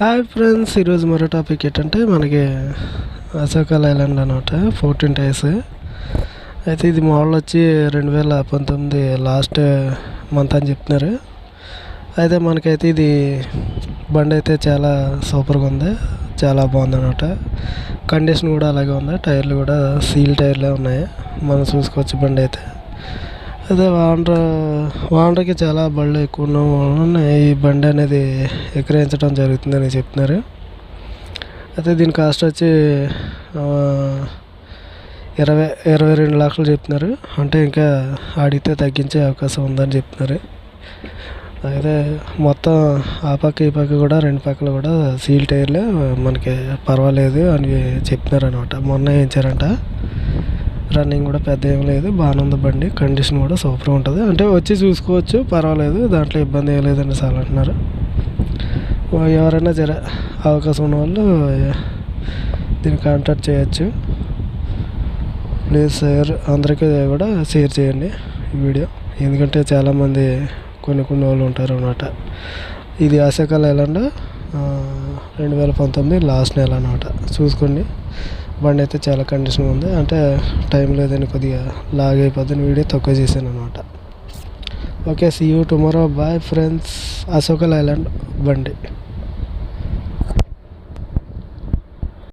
Hi friends ఈరోజు మరో topic ఏంటంటే మనకి అశోక ఐలాండ్ అనమాట ఫోర్టీన్ టైస్ అయితే ఇది మోడల్ వచ్చి రెండు వేల పంతొమ్మిది లాస్ట్ మంత్ అని చెప్తున్నారు. అయితే మనకైతే ఇది బండి అయితే చాలా సూపర్గా ఉంది చాలా బాగుంది అనమాట కండిషన్ కూడా అలాగే ఉంది టైర్లు కూడా సీల్ టైర్లే ఉన్నాయి మనం చూసుకోవచ్చు బండి అయితే. అదే వాండర్ వాండర్కి చాలా బళ్ళు ఎక్కువ ఉండడం వలన ఈ బండి అనేది ఎక్కిరించడం జరుగుతుందని చెప్తున్నారు. అయితే దీని కాస్ట్ వచ్చి ఇరవై ఇరవై రెండు లక్షలు చెప్తున్నారు. అంటే ఇంకా అడిగితే తగ్గించే అవకాశం ఉందని చెప్తున్నారు. అయితే మొత్తం ఆ పక్క ఈ పక్క కూడా రెండు పక్కల కూడా సీల్ టైర్లు మనకి పర్వాలేదు అని చెప్తున్నారు అనమాట మొన్న వేయించారంట రన్నింగ్ కూడా పెద్ద ఏం లేదు బాగానే ఉంది బండి కండిషన్ కూడా సూపర్ ఉంటుంది. అంటే వచ్చి చూసుకోవచ్చు పర్వాలేదు దాంట్లో ఇబ్బంది ఏం లేదండి సార్ అంటున్నారు. ఎవరైనా జర అవకాశం ఉన్న వాళ్ళు దీన్ని కాంటాక్ట్ చేయొచ్చు. ప్లీజ్ షేర్ అందరికీ కూడా షేర్ చేయండి ఈ వీడియో. ఎందుకంటే చాలామంది కొన్ని కొన్ని వాళ్ళు ఉంటారు అనమాట ఇది ఆశాకాల ఎలాంటి రెండు వేల పంతొమ్మిది లాస్ట్ నెల అనమాట చూసుకోండి. బండి అయితే చాలా కండిషన్ ఉంది. అంటే టైం లేదని కొద్దిగా లాగ్ అయిపోద్దని వీడియో తక్కువ చేశాను అనమాట okay see you tomorrow bye friends Ashoka island బండి.